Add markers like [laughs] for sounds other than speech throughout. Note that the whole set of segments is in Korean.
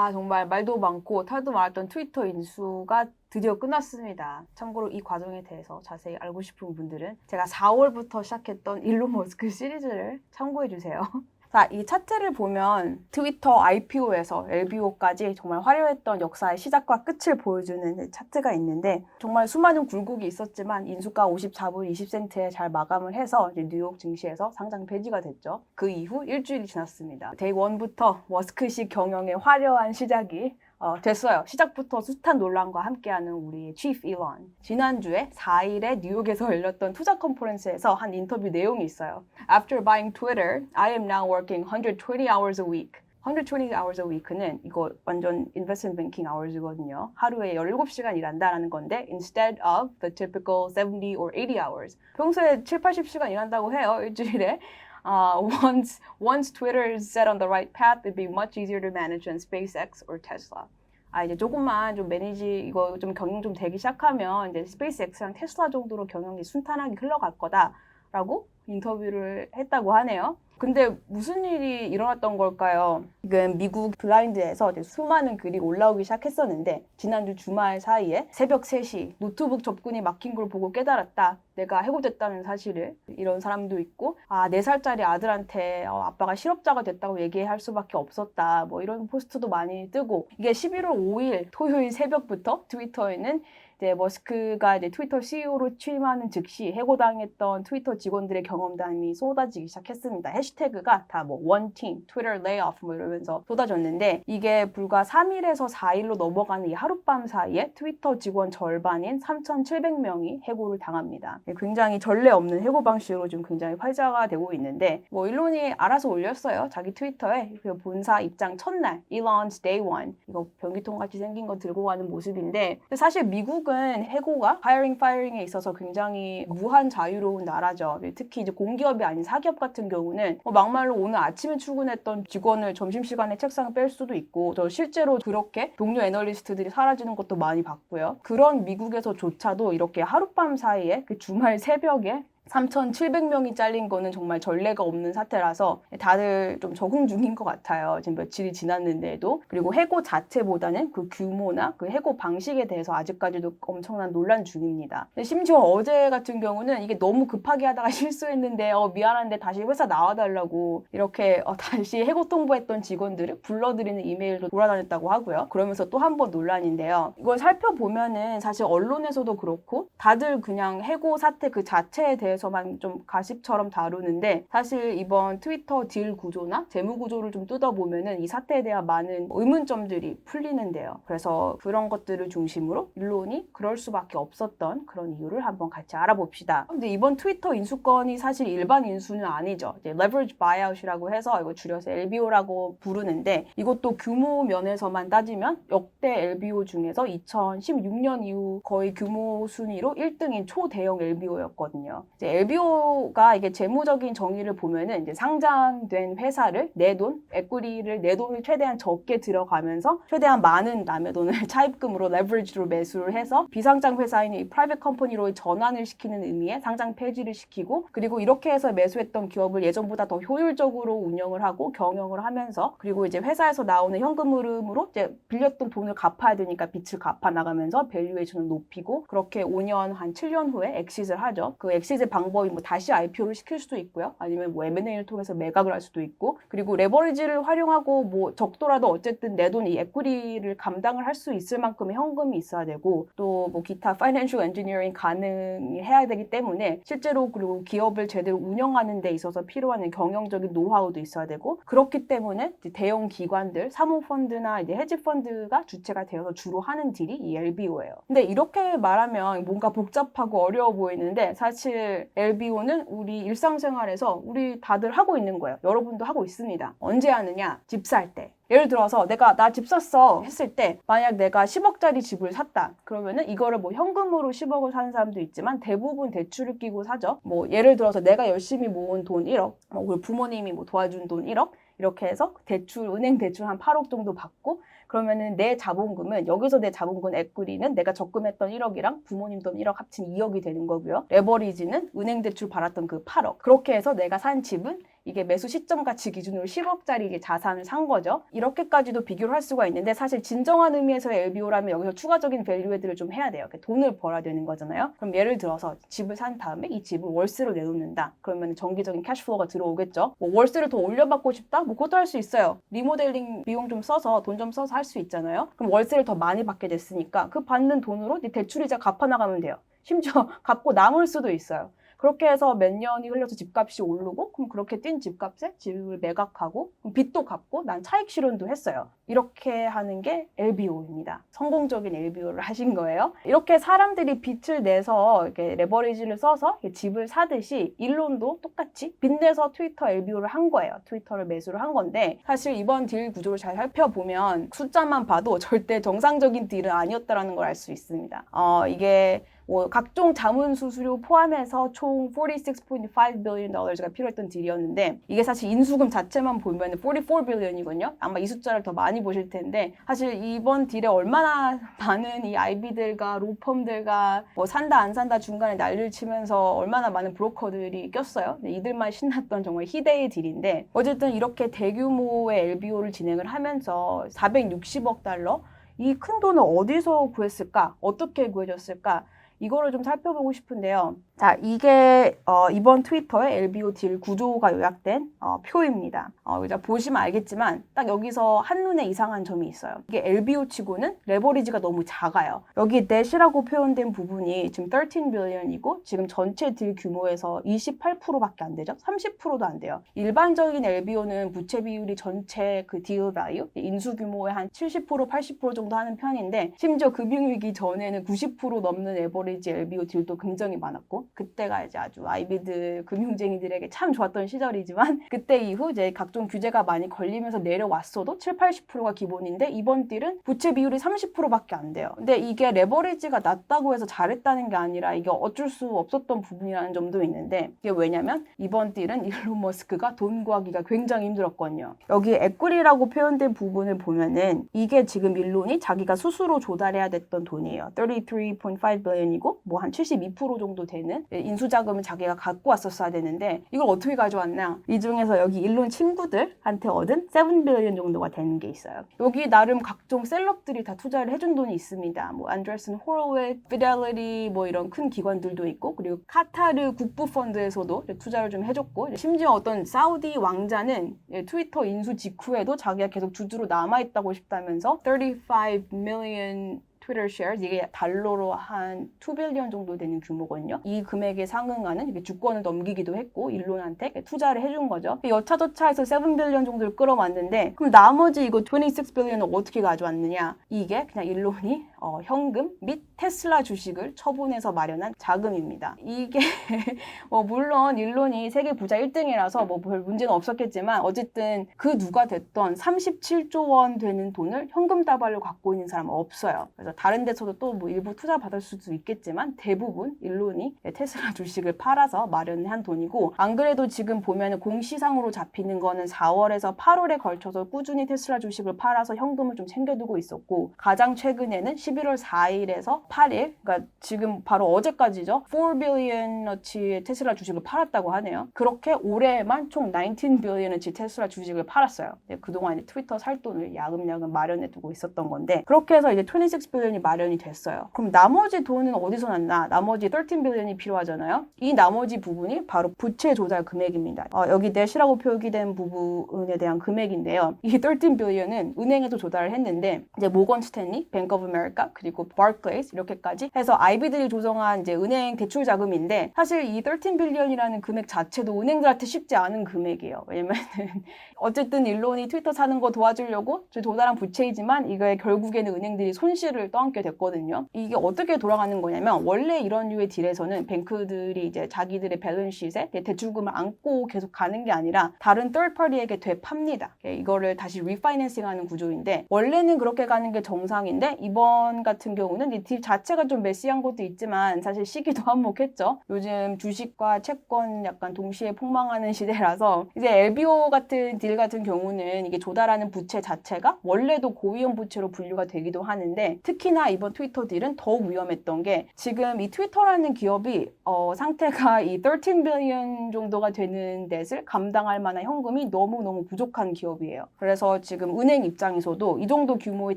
아, 정말 말도 많고 탈도 많았던 트위터 인수가 드디어 끝났습니다. 참고로 이 과정에 대해서 자세히 알고 싶은 분들은 제가 4월부터 시작했던 일론 머스크 시리즈를 참고해 주세요. [laughs] 자, 이 차트를 보면 트위터 IPO에서 LBO까지 정말 화려했던 역사의 시작과 끝을 보여주는 차트가 있는데 정말 수많은 굴곡이 있었지만 인수가 54불 20센트에 잘 마감을 해서 뉴욕 증시에서 상장 폐지가 됐죠. 그 이후 일주일이 지났습니다. 데이 1부터 머스크식 경영의 화려한 시작이 어, 됐어요. 시작부터 숱한 논란과 함께하는 우리 Chief Elon. 지난주에 4일에 뉴욕에서 열렸던 투자 컨퍼런스에서 한 인터뷰 내용이 있어요. After buying Twitter, I am now working 120 hours a week. 120 hours a week는 이거 완전 investment banking hours거든요. 하루에 17시간 일한다라는 건데 instead of the typical 70 or 80 hours. 평소에 7, 80시간 일한다고 해요. 일주일에. Uh, once once Twitter is set on the right path, it'd be much easier to manage than SpaceX or Tesla. 아 이제 조금만 좀 매니지 이거 좀 경영 좀 되기 시작하면 이제 스페이스X랑 테슬라 정도로 경영이 순탄하게 흘러갈 거다라고 인터뷰를 했다고 하네요. 근데 무슨 일이 일어났던 걸까요? 지금 미국 블라인드에서 수많은 글이 올라오기 시작했었는데 지난주 주말 사이에 새벽 3시 노트북 접근이 막힌 걸 보고 깨달았다. 내가 해고됐다는 사실을 이런 사람도 있고 아 4살짜리 아들한테 어, 아빠가 실업자가 됐다고 얘기할 수밖에 없었다. 뭐 이런 포스트도 많이 뜨고 이게 11월 5일 토요일 새벽부터 트위터에는 이제 머스크가 이제 트위터 CEO로 취임하는 즉시 해고당했던 트위터 직원들의 경 험담이 쏟아지기 시작했습니다. 해시태그가 다 뭐 원팀, 트위터 레이오프 뭐 이러면서 쏟아졌는데 이게 불과 3일에서 4일로 넘어가는 이 하룻밤 사이에 트위터 직원 절반인 3,700명이 해고를 당합니다. 굉장히 전례 없는 해고 방식으로 좀 굉장히 활자가 되고 있는데 뭐 일론이 알아서 올렸어요. 자기 트위터에 그 본사 입장 첫날 Elon's Day One 이거 변기통 같이 생긴 거 들고 가는 모습인데 사실 미국은 해고가 hiring, firing에 있어서 굉장히 무한 자유로운 나라죠. 특히 이제 공기업이 아닌 사기업 같은 경우는 뭐 막말로 오늘 아침에 출근했던 직원을 점심시간에 책상 뺄 수도 있고 저 실제로 그렇게 동료 애널리스트들이 사라지는 것도 많이 봤고요. 그런 미국에서조차도 이렇게 하룻밤 사이에 그 주말 새벽에 3,700명이 잘린 거는 정말 전례가 없는 사태라서 다들 좀 적응 중인 것 같아요. 지금 며칠이 지났는데도. 그리고 해고 자체보다는 그 규모나 그 해고 방식에 대해서 아직까지도 엄청난 논란 중입니다. 심지어 어제 같은 경우는 이게 너무 급하게 하다가 [laughs] 실수했는데 어, 미안한데 다시 회사 나와달라고 이렇게 어, 다시 해고 통보했던 직원들을 불러들이는 이메일도 돌아다녔다고 하고요. 그러면서 또 한 번 논란인데요. 이걸 살펴보면은 사실 언론에서도 그렇고 다들 그냥 해고 사태 그 자체에 대해서 대해서만 좀 가십처럼 다루는데 사실 이번 트위터 딜 구조나 재무 구조를 좀 뜯어보면은 이 사태에 대한 많은 의문점들이 풀리는데요. 그래서 그런 것들을 중심으로 일론이 그럴 수밖에 없었던 그런 이유를 한번 같이 알아봅시다. 근데 이번 트위터 인수건이 사실 일반 인수는 아니죠. 이제 leverage buyout이라고 해서 이거 줄여서 LBO라고 부르는데 이것도 규모 면에서만 따지면 역대 LBO 중에서 2016년 이후 거의 규모 순위로 1등인 초대형 LBO였거든요. 이제 LBO가 이게 재무적인 정의를 보면은 이제 상장된 회사를 내 돈, 에quity 를내 돈을 최대한 적게 들어가면서 최대한 많은 남의 돈을 [laughs] 차입금으로 레버리지로 매수를 해서 비상장 회사인 이 프라이빗 컴퍼니로 전환을 시키는 의미의 상장 폐지를 시키고 그리고 이렇게 해서 매수했던 기업을 예전보다 더 효율적으로 운영을 하고 경영을 하면서 그리고 이제 회사에서 나오는 현금 흐름으로 이제 빌렸던 돈을 갚아야 되니까 빚을 갚아 나가면서 밸류에이션을 높이고 그렇게 5년 한 7년 후에 엑시트를 하죠. 그 엑시트 방법이 뭐 다시 IPO를 시킬 수도 있고요. 아니면 뭐 M&A를 통해서 매각을 할 수도 있고 그리고 레버리지를 활용하고 뭐 적더라도 어쨌든 내 돈 이 에quity 를 감당을 할 수 있을 만큼의 현금이 있어야 되고 또 뭐 기타 파이낸셜 엔지니어링 가능해야 되기 때문에 실제로 그리고 기업을 제대로 운영하는 데 있어서 필요한 경영적인 노하우도 있어야 되고 그렇기 때문에 대형 기관들 사모펀드나 이제 헤지펀드가 주체가 되어서 주로 하는 딜이 이 LBO예요. 근데 이렇게 말하면 뭔가 복잡하고 어려워 보이는데 사실 LBO는 우리 일상생활에서 우리 다들 하고 있는 거예요. 여러분도 하고 있습니다. 언제 하느냐? 집 살 때. 예를 들어서 내가 나 집 샀어 했을 때 만약 내가 10억짜리 집을 샀다 그러면은 이거를 뭐 현금으로 10억을 사는 사람도 있지만 대부분 대출을 끼고 사죠 뭐 예를 들어서 내가 열심히 모은 돈 1억 뭐 부모님이 뭐 도와준 돈 1억 이렇게 해서 대출 은행 대출 한 8억 정도 받고 그러면은 내 자본금은 여기서 내 자본금 에꾸리는 내가 적금했던 1억이랑 부모님 돈 1억 합친 2억이 되는 거고요. 레버리지는 은행 대출 받았던 그 8억. 그렇게 해서 내가 산 집은 이게 매수 시점 가치 기준으로 10억짜리 이제 자산을 산 거죠. 이렇게까지도 비교를 할 수가 있는데 사실 진정한 의미에서의 LBO라면 여기서 추가적인 밸류에드를 좀 해야 돼요. 돈을 벌어야 되는 거잖아요. 그럼 예를 들어서 집을 산 다음에 이 집을 월세로 내놓는다. 그러면 정기적인 캐시플로우가 들어오겠죠. 뭐 월세를 더 올려받고 싶다? 뭐 그것도 할 수 있어요. 리모델링 비용 좀 써서 돈 좀 써서 할 수 있잖아요. 그럼 월세를 더 많이 받게 됐으니까 그 받는 돈으로 네 대출이자 갚아 나가면 돼요. 심지어 [laughs] 갚고 남을 수도 있어요. 그렇게 해서 몇 년이 흘려서 집값이 오르고 그럼 그렇게 뛴 집값에 집을 매각하고 빚도 갚고 난 차익 실현도 했어요. 이렇게 하는 게 LBO입니다. 성공적인 LBO를 하신 거예요. 이렇게 사람들이 빚을 내서 이렇게 레버리지를 써서 집을 사듯이 일론도 똑같이 빚 내서 트위터 LBO를 한 거예요. 트위터를 매수를 한 건데 사실 이번 딜 구조를 잘 살펴보면 숫자만 봐도 절대 정상적인 딜은 아니었다라는 걸 알 수 있습니다. 어, 이게 뭐 각종 자문 수수료 포함해서 총 46.5 billion dollars가 필요했던 딜이었는데 이게 사실 인수금 자체만 보면 44 billion이거든요. 아마 이 숫자를 더 많이 보실 텐데 사실 이번 딜에 얼마나 많은 이 IB들과 로펌들과 뭐 산다 안 산다 중간에 난리를 치면서 얼마나 많은 브로커들이 꼈어요. 이들만 신났던 정말 희대의 딜인데 어쨌든 이렇게 대규모의 LBO를 진행을 하면서 460억 달러 이 큰 돈을 어디서 구했을까? 어떻게 구해졌을까? 이거를 좀 살펴보고 싶은데요. 자, 이게 어, 이번 트위터의 LBO 딜 구조가 요약된 어, 표입니다. 어, 이제 보시면 알겠지만 딱 여기서 한눈에 이상한 점이 있어요. 이게 LBO 치고는 레버리지가 너무 작아요. 여기 넷이라고 표현된 부분이 지금 13 billion이고 지금 전체 딜 규모에서 28%밖에 안 되죠. 30%도 안 돼요. 일반적인 LBO는 부채 비율이 전체 그 딜 바이오 인수 규모의 한 70% 80% 정도 하는 편인데 심지어 금융 위기 전에는 90% 넘는 레버리 지 LBO 딜도 굉장히 많았고 그때가 이제 아주 아이비들 금융쟁이들에게 참 좋았던 시절이지만 [laughs] 그때 이후 이제 각종 규제가 많이 걸리면서 내려왔어도 7, 80%가 기본인데 이번 딜은 부채 비율이 30%밖에 안 돼요. 근데 이게 레버리지가 낮다고 해서 잘했다는 게 아니라 이게 어쩔 수 없었던 부분이라는 점도 있는데 이게 왜냐면 이번 딜은 일론 머스크가 돈 구하기가 굉장히 힘들었거든요. 여기 에꾸리라고 표현된 부분을 보면은 이게 지금 일론이 자기가 스스로 조달해야 됐던 돈이에요. 33.5 billion 이고 뭐 한 72% 정도 되는 인수자금을 자기가 갖고 왔었어야 되는데 이걸 어떻게 가져왔나? 이 중에서 여기 일론 친구들한테 얻은 7 billion 정도가 되는 게 있어요. 여기 나름 각종 셀럽들이 다 투자를 해준 돈이 있습니다. 뭐 안드레슨 호로웨, 피델리티 뭐 이런 큰 기관들도 있고 그리고 카타르 국부 펀드에서도 투자를 좀 해줬고 심지어 어떤 사우디 왕자는 트위터 인수 직후에도 자기가 계속 주주로 남아 있다고 싶다면서 35 million 트위터 shares 이게 달러로 한 2빌리언 정도 되는 규모거든요. 이 금액에 상응하는 이렇게 주권을 넘기기도 했고 일론한테 투자를 해준 거죠. 여차저차해서 7빌리언 정도를 끌어왔는데 그럼 나머지 이거 26빌리언을 어떻게 가져왔느냐? 이게 그냥 일론이 어, 현금 및 테슬라 주식을 처분해서 마련한 자금입니다. 이게 [laughs] 뭐 물론 일론이 세계 부자 1등이라서 뭐 별 문제는 없었겠지만 어쨌든 그 누가 됐던 37조 원 되는 돈을 현금 다발로 갖고 있는 사람은 없어요. 그래서 다른 데서도 또 뭐 일부 투자 받을 수도 있겠지만 대부분 일론이 테슬라 주식을 팔아서 마련한 돈이고 안 그래도 지금 보면 공시상으로 잡히는 거는 4월에서 8월에 걸쳐서 꾸준히 테슬라 주식을 팔아서 현금을 좀 챙겨두고 있었고 가장 최근에는 11월 4일에서 8일 그러니까 지금 바로 어제까지죠. 4 빌리언어치의 테슬라 주식을 팔았다고 하네요. 그렇게 올해만 총 19 빌리언어치 테슬라 주식을 팔았어요. 그동안 트위터 살 돈을 야금야금 마련해 두고 있었던 건데 그렇게 해서 이제 26 빌리언이 마련이 됐어요. 그럼 나머지 돈은 어디서 났나? 나머지 13 빌리언이 필요하잖아요. 이 나머지 부분이 바로 부채 조달 금액입니다. 어, 여기 넷이라고 표기된 부분에 대한 금액인데요. 이 13 빌리언은 은행에도 조달을 했는데 이제 모건 스탠리, 뱅크 오브 아메리카 그리고 바클레이스 이렇게까지 해서 아이비들이 조성한 이제 은행 대출 자금인데 사실 이 13 빌리언이라는 금액 자체도 은행들한테 쉽지 않은 금액이에요. 왜냐면은 [laughs] 어쨌든 일론이 트위터 사는 거 도와주려고 도달한 부채이지만 이게 결국에는 은행들이 손실을 떠 안게 됐거든요. 이게 어떻게 돌아가는 거냐면 원래 이런 류의 딜에서는 뱅크들이 이제 자기들의 밸런시에 대출금을 안고 계속 가는 게 아니라 다른 썰파리에게 되팝니다. 이거를 다시 리파이낸싱하는 구조인데 원래는 그렇게 가는 게 정상인데 이번 같은 경우는 이 딜 자체가 좀 메시한 것도 있지만 사실 시기도 [laughs] 한몫했죠. 요즘 주식과 채권 약간 동시에 폭망하는 시대라서 이제 LBO 같은 딜 같은 경우는 이게 조달하는 부채 자체가 원래도 고위험 부채로 분류가 되기도 하는데 특히 특히나 이번 트위터 딜은 더욱 위험했던 게 지금 이 트위터라는 기업이 어, 상태가 이 13 빌리언 정도가 되는 넷을 감당할 만한 현금이 너무너무 부족한 기업이에요. 그래서 지금 은행 입장에서도 이 정도 규모의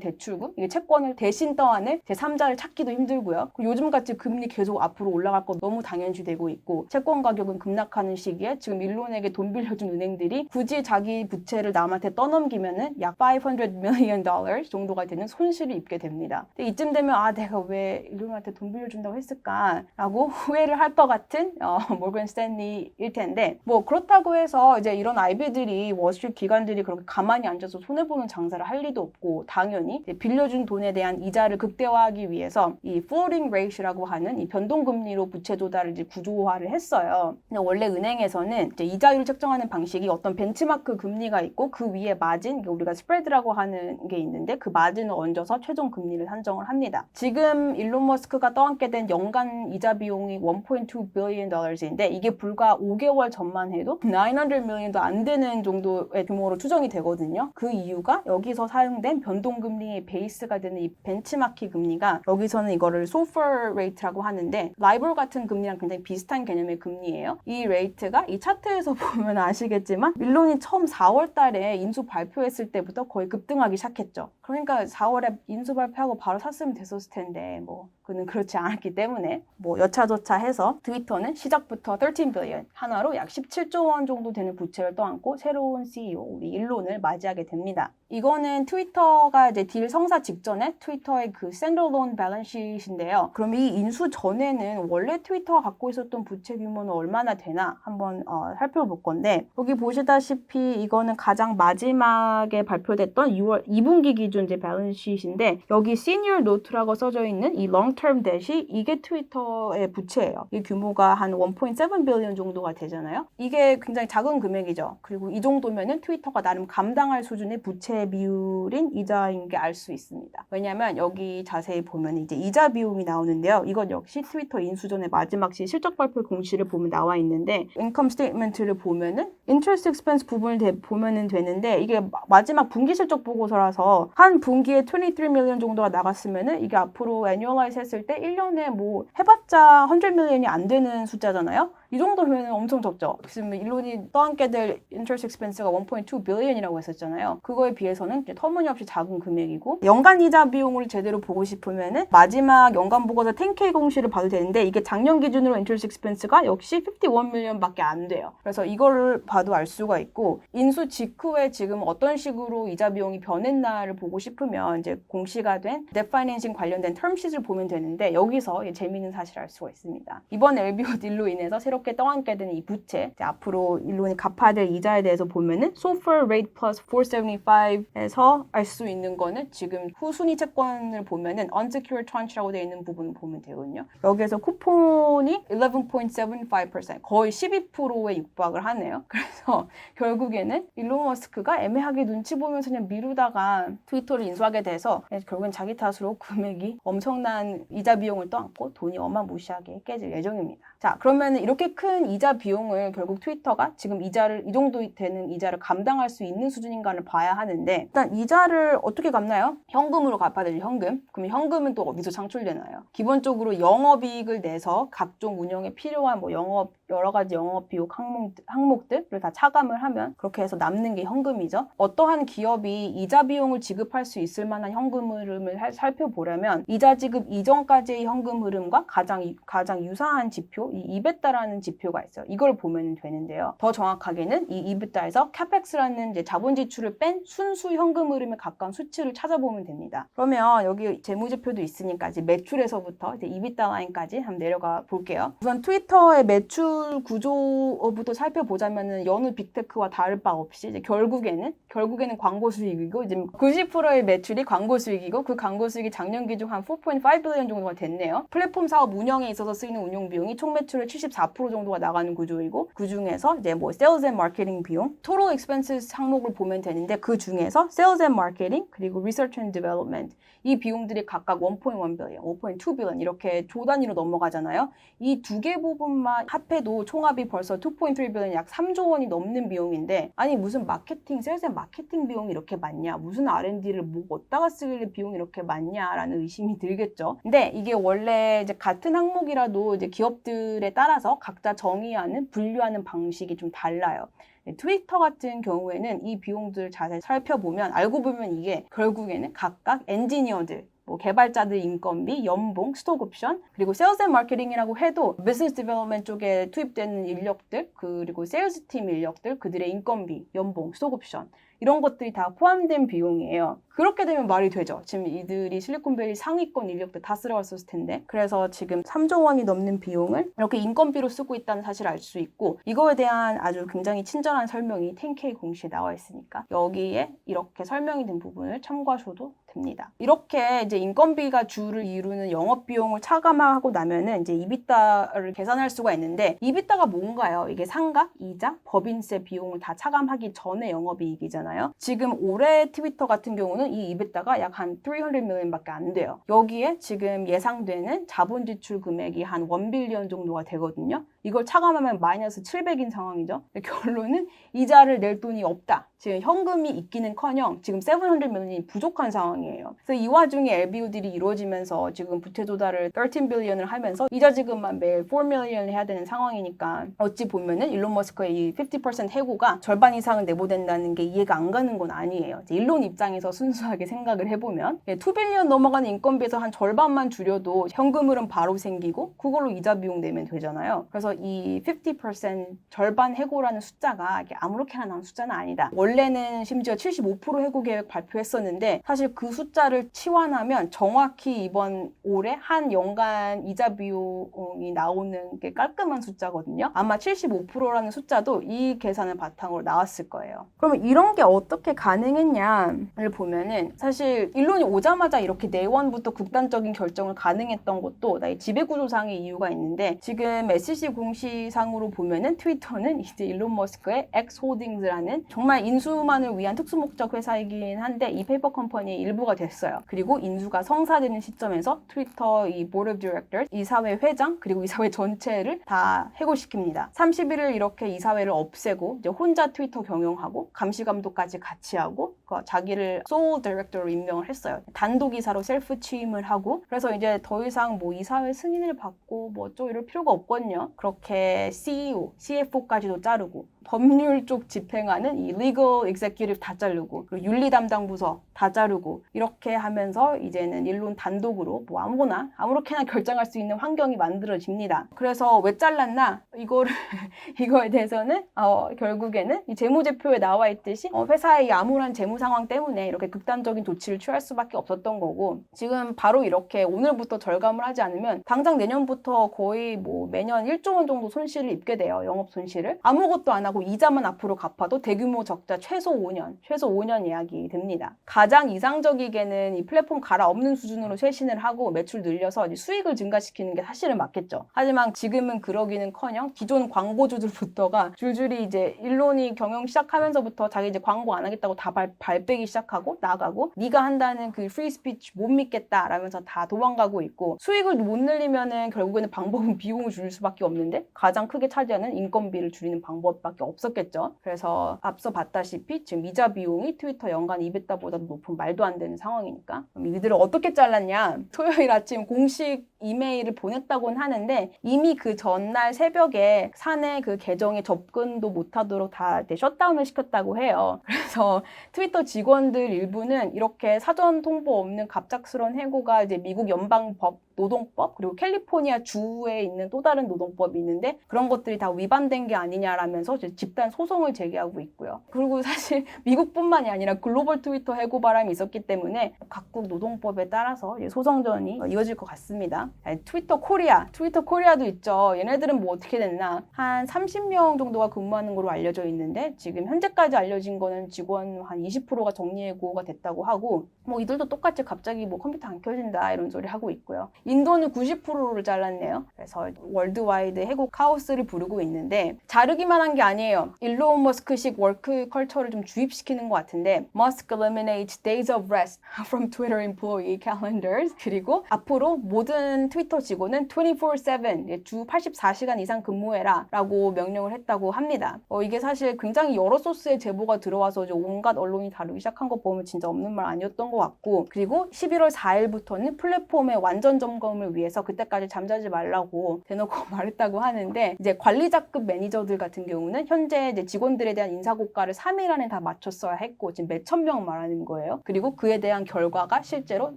대출금, 이게 채권을 대신 떠안을 제3자를 찾기도 힘들고요. 요즘같이 금리 계속 앞으로 올라갈 거 너무 당연시되고 있고 채권 가격은 급락하는 시기에 지금 일론에게 돈 빌려준 은행들이 굳이 자기 부채를 남한테 떠넘기면은 약 500 million dollars 정도가 되는 손실을 입게 됩니다. 근데 이쯤 되면 아 내가 왜 일론한테 돈 빌려준다고 했을까라고 [laughs] 후회를 할 것 같은 어, 모건 스탠리일 텐데 뭐 그렇다고 해서 이제 이런 아이비들이 월스트리트 기관들이 그렇게 가만히 앉아서 손해 보는 장사를 할 리도 없고 당연히 빌려준 돈에 대한 이자를 극대화하기 위해서 이 floating rate라고 하는 이 변동 금리로 부채 조달을 이제 구조화를 했어요. 근데 원래 은행에서는 이제 이자율을 책정하는 방식이 어떤 벤치마크 금리가 있고 그 위에 마진, 우리가 스프레드라고 하는 게 있는데 그 마진을 얹어서 최종 금리를 산 정을 합니다. 지금 일론 머스크가 떠안게 된 연간 이자 비용이 1.2 billion dollars인데 이게 불과 5개월 전만 해도 900 million도 안 되는 정도의 규모로 추정이 되거든요. 그 이유가 여기서 사용된 변동금리의 베이스가 되는 이 벤치마키 금리가 여기서는 이거를 소퍼 레이트라고 하는데 라이벌 같은 금리랑 굉장히 비슷한 개념의 금리예요. 이 레이트가 이 차트에서 [laughs] 보면 아시겠지만 밀론이 처음 4월 달에 인수 발표했을 때부터 거의 급등하기 시작했죠. 그러니까 4월에 인수 발표하고 바로 샀으면 됐었을 텐데 뭐 그는 그렇지 않았기 때문에 뭐 여차저차 해서 트위터는 시작부터 13 빌리언 하나로 약 17조 원 정도 되는 부채를 떠안고 새로운 CEO 우리 일론을 맞이하게 됩니다. 이거는 트위터가 이제 딜 성사 직전에 트위터의 그 샌더론 밸런시트인데요. 그럼 이 인수 전에는 원래 트위터가 갖고 있었던 부채 규모는 얼마나 되나 한번 어, 살펴볼 건데 여기 보시다시피 이거는 가장 마지막에 발표됐던 6월 2분기 기준 이제 밸런시트인데 여기 시니어 노트라고 써져 있는 이 롱텀 뎃이 이게 트위터의 부채예요. 이 규모가 한 1.7 빌리언 정도가 되잖아요. 이게 굉장히 작은 금액이죠. 그리고 이 정도면은 트위터가 나름 감당할 수준의 부채 비율인 이자인 게 알 수 있습니다. 왜냐하면 여기 자세히 보면 이제 이자 비용이 나오는데요. 이건 역시 트위터 인수 전의 마지막 시 실적 발표 공시를 보면 나와 있는데 인컴 스테이트먼트를 보면은 인트레스트 익스펜스 부분을 대- 보면은 되는데 이게 마- 마지막 분기 실적 보고서라서 한 분기에 23 밀리언 정도가 나갔으면은 이게 앞으로 애뉴얼라이즈 했을 때 1년에 뭐 해봤자 100 밀리언이 안 되는 숫자잖아요. 이 정도면 엄청 적죠. 지금 일론이 떠안게 될 인트레스트 익스펜스가 1.2 빌리언이라고 했었잖아요. 그거에 비해서는 터무니없이 작은 금액이고 연간 이자 비용을 제대로 보고 싶으면은 마지막 연간 보고서 10K 공시를 봐도 되는데 이게 작년 기준으로 인트레스트 익스펜스가 역시 51 밀리언밖에 안 돼요. 그래서 이거를 봐도 알 수가 있고 인수 직후에 지금 어떤 식으로 이자 비용이 변했나를 보고 싶으면 이제 공시가 된 뎃파이낸싱 관련된 텀시트를 보면 되는데 여기서 재미있는 사실을 알 수가 있습니다. 이번 LBO 딜로 인해서 새롭 게 떠안게 되는 이 부채 앞으로 일론이 갚아야 될 이자에 대해서 보면은 SOFR rate plus 475에서 알 수 있는 거는 지금 후순위 채권을 보면은 unsecured tranche라고 되어 있는 부분을 보면 되거든요. 여기에서 쿠폰이 11.75% 거의 12%에 육박을 하네요. [laughs] 그래서 결국에는 일론 머스크가 애매하게 눈치 보면서 그냥 미루다가 트위터를 인수하게 돼서 결국엔 자기 탓으로 [laughs] 금액이 엄청난 이자 비용을 떠안고 돈이 어마무시하게 깨질 예정입니다. 자, 그러면 이렇게 큰 이자 비용을 결국 트위터가 지금 이자를 이 정도 되는 이자를 감당할 수 있는 수준인가를 봐야 하는데 일단 이자를 어떻게 갚나요? 현금으로 갚아야 되죠, 현금. 그럼 현금은 또 어디서 창출되나요? 기본적으로 영업이익을 내서 각종 운영에 필요한 뭐 영업 여러 가지 영업 비용 항목, 항목들을 다 차감을 하면 그렇게 해서 남는 게 현금이죠. 어떠한 기업이 이자 비용을 지급할 수 있을 만한 현금 흐름을 살- 살펴보려면 이자 지급 이전까지의 현금 흐름과 가장 이- 가장 유사한 지표, 이 이베타라는 지표가 있어요. 이걸 보면 되는데요. 더 정확하게는 이 이베타에서 카펙스라는 이제 자본 지출을 뺀 순수 현금 흐름에 가까운 수치를 찾아보면 됩니다. 그러면 여기 재무지표도 있으니까 이제 매출에서부터 이제 이비타 라인까지 한번 내려가 볼게요. 우선 트위터의 매출 구조부터 살펴보자면은 여느 빅테크와 다를 바 없이 이제 결국에는 결국에는 광고 수익이고 이제 90%의 매출이 광고 수익이고 그 광고 수익이 작년 기준 한 4.5 빌리언 정도가 됐네요. 플랫폼 사업 운영에 있어서 쓰이는 운용 비용이 총 매출의 74% 정도가 나가는 구조이고 그 중에서 이제 뭐 세일즈 앤 마케팅 비용, 토tal expenses 항목을 보면 되는데 그 중에서 세일즈 앤 마케팅 그리고 리서치 앤 디벨롭먼트 이 비용들이 각각 1.1 빌리언, 5.2 빌리언 이렇게 조 단위로 넘어가잖아요. 이 두 개 부분만 합해도 해도 총합이 벌써 2.3 billion 약 3조 원이 넘는 비용인데 아니 무슨 마케팅, 앤 마케팅 비용이 이렇게 많냐 무슨 R&D를 뭐 어디다가 쓰길래 비용이 이렇게 많냐라는 의심이 들겠죠. 근데 이게 원래 이제 같은 항목이라도 이제 기업들에 따라서 각자 정의하는 분류하는 방식이 좀 달라요. 네, 트위터 같은 경우에는 이 비용들을 자세히 살펴보면 알고 보면 이게 결국에는 각각 엔지니어들 뭐 개발자들 인건비, 연봉, 스톡 옵션, 그리고 세일즈 앤 마케팅이라고 해도 비즈니스 디벨롭먼트 쪽에 투입되는 인력들, 그리고 세일즈 팀 인력들, 그들의 인건비, 연봉, 스톡 옵션 이런 것들이 다 포함된 비용이에요. 그렇게 되면 말이 되죠. 지금 이들이 실리콘밸리 상위권 인력들 다 쓸어갔었을 텐데. 그래서 지금 3조 원이 넘는 비용을 이렇게 인건비로 쓰고 있다는 사실을 알 수 있고 이거에 대한 아주 굉장히 친절한 설명이 10K 공시에 나와 있으니까 여기에 이렇게 설명이 된 부분을 참고하셔도 됩니다. 이렇게 이제 인건비가 주를 이루는 영업 비용을 차감하고 나면은 이제 이비타를 계산할 수가 있는데 이비타가 뭔가요? 이게 상가, 이자, 법인세 비용을 다 차감하기 전에 영업이익이잖아요. 지금 올해 트위터 같은 경우는 이 이비타가 약 한 300 million밖에 안 돼요. 여기에 지금 예상되는 자본 지출 금액이 한 1빌리언 정도가 되거든요. 이걸 차감하면 마이너스 700인 상황이죠. 결론은 [laughs] 이자를 낼 돈이 없다. 지금 현금이 있기는커녕 지금 700 million이 부족한 상황이에요. 그래서 이 와중에 LBO들이 이루어지면서 지금 부채 조달을 13 billion을 하면서 이자 지급만 매일 4 million 해야 되는 상황이니까 어찌 보면은 일론 머스크의 이 50% 해고가 절반 이상은 내보낸다는 게 이해가 안 가는 건 아니에요. 일론 입장에서 순수하게 생각을 해보면 2 빌리언 넘어가는 인건비에서 한 절반만 줄여도 현금흐름 바로 생기고 그걸로 이자 비용 내면 되잖아요. 그래서 이 50% 절반 해고라는 숫자가 아무렇게나 나온 숫자는 아니다. 원래는 심지어 75% 해고 계획 발표했었는데 사실 그 숫자를 치환하면 정확히 이번 올해 한 연간 이자 비용이 나오는 게 깔끔한 숫자거든요. 아마 75%라는 숫자도 이 계산을 바탕으로 나왔을 거예요. 그러면 이런 게 어떻게 가능했냐를 보면은 사실 일론이 오자마자 이렇게 내원부터 극단적인 결정을 가능했던 것도 나의 지배구조상의 이유가 있는데 지금 SEC 공시상으로 보면은 트위터는 이제 일론 머스크의 엑스홀딩스라는 정말 인수만을 위한 특수목적 회사이긴 한데 이 페이퍼 컴퍼니의 일부가 됐어요. 그리고 인수가 성사되는 시점에서 트위터 이 보드 디렉터 이사회 회장 그리고 이사회 전체를 다 해고시킵니다. 31일 이렇게 이사회를 없애고 이제 혼자 트위터 경영하고 감시 감독까지 같이 하고 그 자기를 소울 디렉터로 임명을 했어요. 단독 이사로 셀프 취임을 하고 그래서 이제 더 이상 뭐 이사회 승인을 받고 뭐 어쩌고 이럴 필요가 없거든요. 그렇게 CEO, CFO까지도 자르고 법률 쪽 집행하는 이 legal executive 다 자르고 그리고 윤리 담당 부서 다 자르고 이렇게 하면서 이제는 일론 단독으로 뭐 아무거나 아무렇게나 결정할 수 있는 환경이 만들어집니다. 그래서 왜 잘랐나 이거를 [laughs] 이거에 대해서는 어, 결국에는 이 재무제표에 나와 있듯이 어, 회사의 암울한 재무 상황 때문에 이렇게 극단적인 조치를 취할 수밖에 없었던 거고 지금 바로 이렇게 오늘부터 절감을 하지 않으면 당장 내년부터 거의 뭐 매년 1조 원 정도 손실을 입게 돼요. 영업 손실을 아무것도 안 하고 이자만 앞으로 갚아도 대규모 적자 최소 5년, 최소 5년 예약이 됩니다. 가장 이상적이게는 이 플랫폼 갈아엎는 수준으로 쇄신을 하고 매출 늘려서 수익을 증가시키는 게 사실은 맞겠죠. 하지만 지금은 그러기는커녕 기존 광고주들부터가 줄줄이 이제 일론이 경영 시작하면서부터 자기 이제 광고 안 하겠다고 다 발, 발 빼기 시작하고 나가고 네가 한다는 그 프리 스피치 못 믿겠다 라면서 다 도망가고 있고 수익을 못 늘리면은 결국에는 방법은 [laughs] 비용을 줄일 수밖에 없는데 가장 크게 차지하는 인건비를 줄이는 방법밖에 없었겠죠. 그래서 앞서 봤다시피 지금 이자 비용이 트위터 연간 이베타보다 높은 말도 안 되는 상황이니까 이들을 어떻게 잘랐냐 토요일 아침 공식 이메일을 보냈다고는 하는데 이미 그 전날 새벽에 사내 그 계정에 접근도 못하도록 다 셧다운을 시켰다고 해요. 그래서 트위터 직원들 일부는 이렇게 사전 통보 없는 갑작스러운 해고가 이제 미국 연방법 노동법 그리고 캘리포니아 주에 있는 또 다른 노동법이 있는데 그런 것들이 다 위반된 게 아니냐라면서 집단 소송을 제기하고 있고요. 그리고 사실 [laughs] 미국뿐만이 아니라 글로벌 트위터 해고 바람이 있었기 때문에 각국 노동법에 따라서 소송전이 이어질 것 같습니다. 트위터 코리아, 트위터 코리아도 있죠. 얘네들은 뭐 어떻게 됐나? 한 30명 정도가 근무하는 걸로 알려져 있는데 지금 현재까지 알려진 거는 직원 한 20%가 정리해고가 됐다고 하고 뭐 이들도 똑같이 갑자기 뭐 컴퓨터 안 켜진다 이런 소리 하고 있고요. 인도는 90%를 잘랐네요. 그래서 월드와이드 해고 카오스를 부르고 있는데 자르기만 한 게 아니에요. 일론 머스크식 워크 컬처를 좀 주입시키는 것 같은데 Musk eliminates days of rest [laughs] from Twitter employee calendars 그리고 앞으로 모든 트위터 직원은 24/7주 84시간 이상 근무해라 라고 명령을 했다고 합니다. 어, 이게 사실 굉장히 여러 소스의 제보가 들어와서 온갖 언론이 다루기 시작한 거 보면 진짜 없는 말 아니었던 것 같고 그리고 11월 4일부터는 플랫폼의 완전 점검을 위해서 그때까지 잠자지 말라고 대놓고 [laughs] 말했다고 하는데 이제 관리자급 매니저들 같은 경우는 현재 이제 직원들에 대한 인사고과를 3일 안에 다 마쳤어야 했고 지금 몇천 명 말하는 거예요. 그리고 그에 대한 결과가 실제로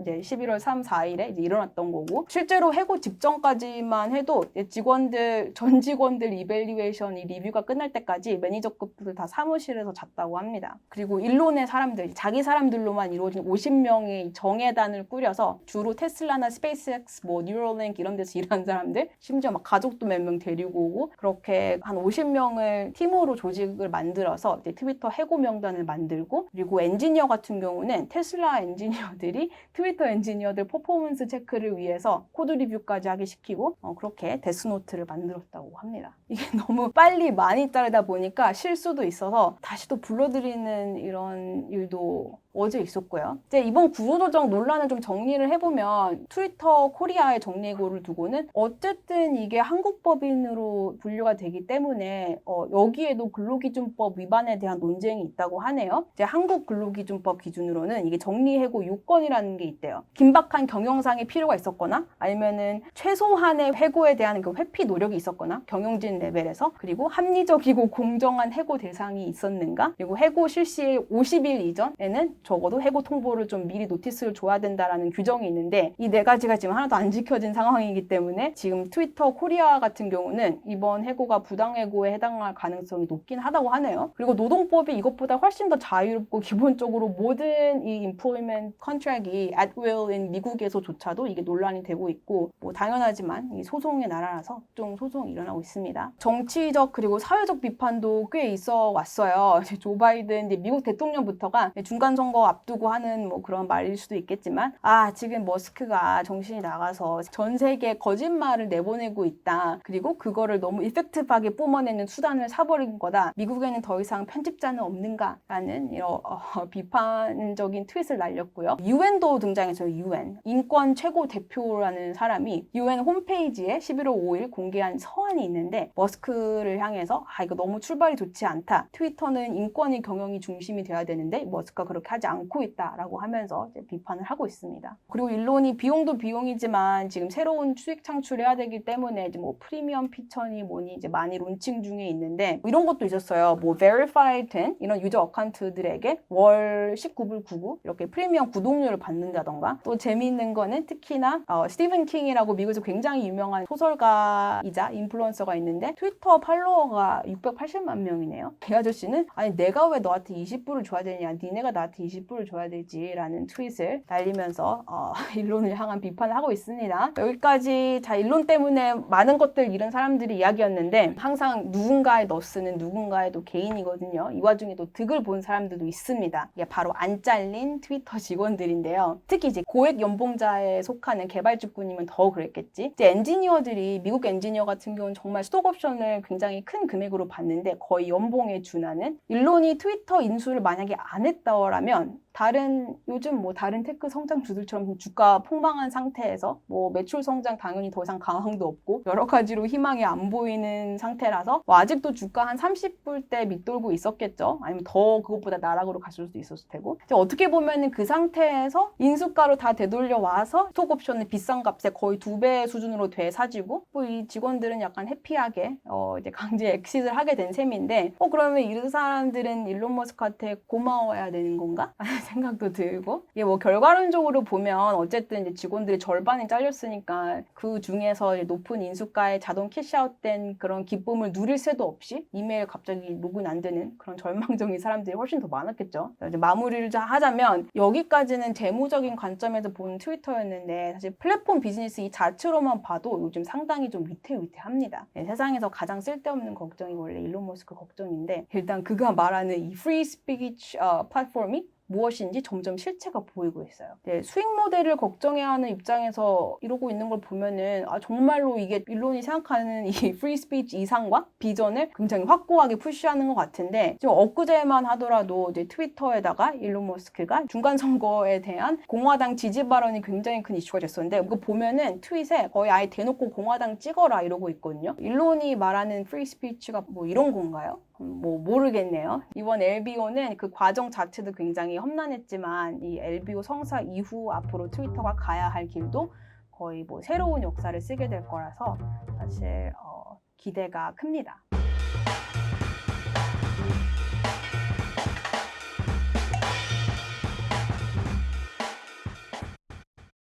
이제 11월 3, 4일에 이제 일어났던 거고 실제로 해고 직전까지만 해도 직원들 전 직원들 이벨리웨이션 이 리뷰가 끝날 때까지 매니저급들 다 사무실에서 잤다고 합니다. 그리고 일론의 사람들 자기 사람들로만 이루어진 50 명의 정예단을 꾸려서 주로 테슬라나 스페이스X, 뭐 뉴럴링크 이런 데서 [laughs] 일하는 사람들 심지어 막 가족도 몇 명 데리고 오고 그렇게 한 50명을 팀으로 조직을 만들어서 트위터 해고 명단을 만들고 그리고 엔지니어 같은 경우는 테슬라 엔지니어들이 [laughs] 트위터 엔지니어들 퍼포먼스 체크를 위해서 코드 리뷰까지 하게 시키고 어, 그렇게 데스노트를 만들었다고 합니다. 이게 [laughs] 너무 빨리 많이 따르다 보니까 실수도 있어서 다시 또 불러드리는 이런 일도 어제 있었고요. 이제 이번 구조조정 논란을 좀 정리를 해보면 트위터 코리아의 정리고를 두고는 어쨌든 이게 한국 법인으로 분류가 되기 때문에 어, 여기에도 근로기준법 위반에 대한 논쟁이 있다고 하네요. 이제 한국 근로기준법 기준으로는 이게 정리해고 요건이라는 게 있대요. 긴박한 경영상의 필요가 있었거나 아니면은 최소한의 해고에 대한 그 회피 노력이 있었거나 경영진 레벨에서 그리고 합리적이고 공정한 해고 대상이 있었는가 그리고 해고 실시 50일 이전에는 적어도 해고 통보를 좀 미리 노티스를 줘야 된다라는 규정이 있는데 이 네 가지가 지금 하나도 안 지켜진 상황이기 때문에 지금 트위터 코리아 같은 경우는 이번 해고가 부당해고에 해당할 가능성이 높긴 하다고 하네요. 그리고 노동법이 이것보다 훨씬 더 자유롭고 기본적으로 모든 이 employment contract이 at will인 미국에서조차도 이게 논란이 되고 있고 뭐 당연하지만 이 소송의 나라라서 좀 소송이 일어나고 있습니다. 정치적 그리고 사회적 비판도 꽤 있어 왔어요. [laughs] 조 바이든 이제 미국 대통령부터가 중간 선거 앞두고 하는 뭐 그런 말일 수도 있겠지만 아 지금 머스크가 정신이 나가서 전 세계에 거짓말을 내보내고 있다. 그리고 그거를 너무 이펙티브하게 뿜어내는 수단을 사버린 거다. 미국에는 더 이상 편집자는 없는가라는 이런 어, [laughs] 비판적인 트윗을 날렸고요. 유엔도 등장했어요. 유엔 인권 최고 대표라는 사람이 유엔 홈페이지에 11월 5일 공개한 서한이 있는데 머스크를 향해서 아 이거 너무 출발이 좋지 않다. 트위터는 인권이 경영이 중심이 돼야 되는데 머스크가 그렇게 하지 않고 있다라고 하면서 비판을 하고 있습니다. 그리고 일론이 비용도 비용이지만 지금 새로운 수익 창출해야 되기 때문에 이제 뭐 프리미엄 피처니 뭐니 이제 많이 론칭 중에 있는데 뭐 이런 것도 있었어요. 뭐 verified 된 이런 유저 어카운트들에게 월 19불 99 이렇게 프리미엄 구독료를 받는다던가 또 재미있는 거는 특히나 어, 스티븐 킹이라고 미국에서 굉장히 유명한 소설가이자 인플루언서가 있는데 트위터 팔로워가 680만 명이네요. 이 아저씨는 아니 내가 왜 너한테 20불을 줘야 되냐 니네가 나한테 20불을 줘야 되지라는 트윗을 날리면서 어, [laughs] 일론을 향한 비판을 하고 있습니다. 여기까지 자 일론 때문에 많은 것들 잃은 사람들이 이야기였는데 항상 누군가의 너스는 누군가의 또 개인이거든요. 이 와중에 또 득을 본 사람들도 있습니다. 이게 바로 안 잘린 트위터 직원들인데요. 특히 이제 고액 연봉자에 속하는 개발주꾼이면 더 그랬겠지. 이제 엔지니어들이 미국 엔지니어 같은 경우는 정말 스톡 옵션을 굉장히 큰 금액으로 받는데 거의 연봉에 준하는 일론이 트위터 인수를 만약에 안 했다라면 다른 요즘 뭐 다른 테크 성장주들처럼 주가 폭망한 상태에서 뭐 매출 성장 당연히 더 이상 강함도 없고 여러 가지로 희망이 안 보이는 상태라서 뭐 아직도 주가 한 30불대 밑돌고 있었겠죠. 아니면 더 그것보다 나락으로 갔을 수도 있었을 테고. 어떻게 보면은 그 상태에서 인수가로 다 되돌려 와서 스톡 옵션을 비싼 값에 거의 두 배 수준으로 되사지고 뭐 이 직원들은 약간 해피하게 어 이제 강제 엑시트를 하게 된 셈인데 어 그러면 이런 사람들은 일론 머스크한테 고마워야 되는 건가? [laughs] 생각도 들고 이게 뭐 결과론적으로 보면 어쨌든 이제 직원들이 절반이 잘렸으니까 그 중에서 높은 인수가에 자동 캐시아웃된 그런 기쁨을 누릴 새도 없이 이메일 갑자기 로그인 안 되는 그런 절망적인 사람들이 훨씬 더 많았겠죠. 이제 마무리를 하자면 여기까지는 재무적인 관점에서 본 트위터였는데 사실 플랫폼 비즈니스 이 자체로만 봐도 요즘 상당히 좀 위태위태합니다. 네, 세상에서 가장 쓸데없는 걱정이 원래 일론 머스크 걱정인데 일단 그가 말하는 이 프리 스피치 어, 플랫폼이 무엇인지 점점 실체가 보이고 있어요. 네, 수익 모델을 걱정해야 하는 입장에서 이러고 있는 걸 보면은 아, 정말로 이게 일론이 생각하는 이 [laughs] 프리 스피치 이상과 비전을 굉장히 확고하게 푸시하는 것 같은데 지금 엊그제만 하더라도 이제 트위터에다가 일론 머스크가 중간 선거에 대한 공화당 지지 발언이 굉장히 큰 이슈가 됐었는데 이거 보면은 트윗에 거의 아예 대놓고 공화당 찍어라 이러고 있거든요. 일론이 말하는 프리 스피치가 뭐 이런 건가요? 음, 뭐 모르겠네요. 이번 LBO는 그 과정 자체도 굉장히 험난했지만 이 LBO 성사 이후 앞으로 트위터가 가야 할 길도 거의 뭐 새로운 역사를 쓰게 될 거라서 사실 어, 기대가 큽니다.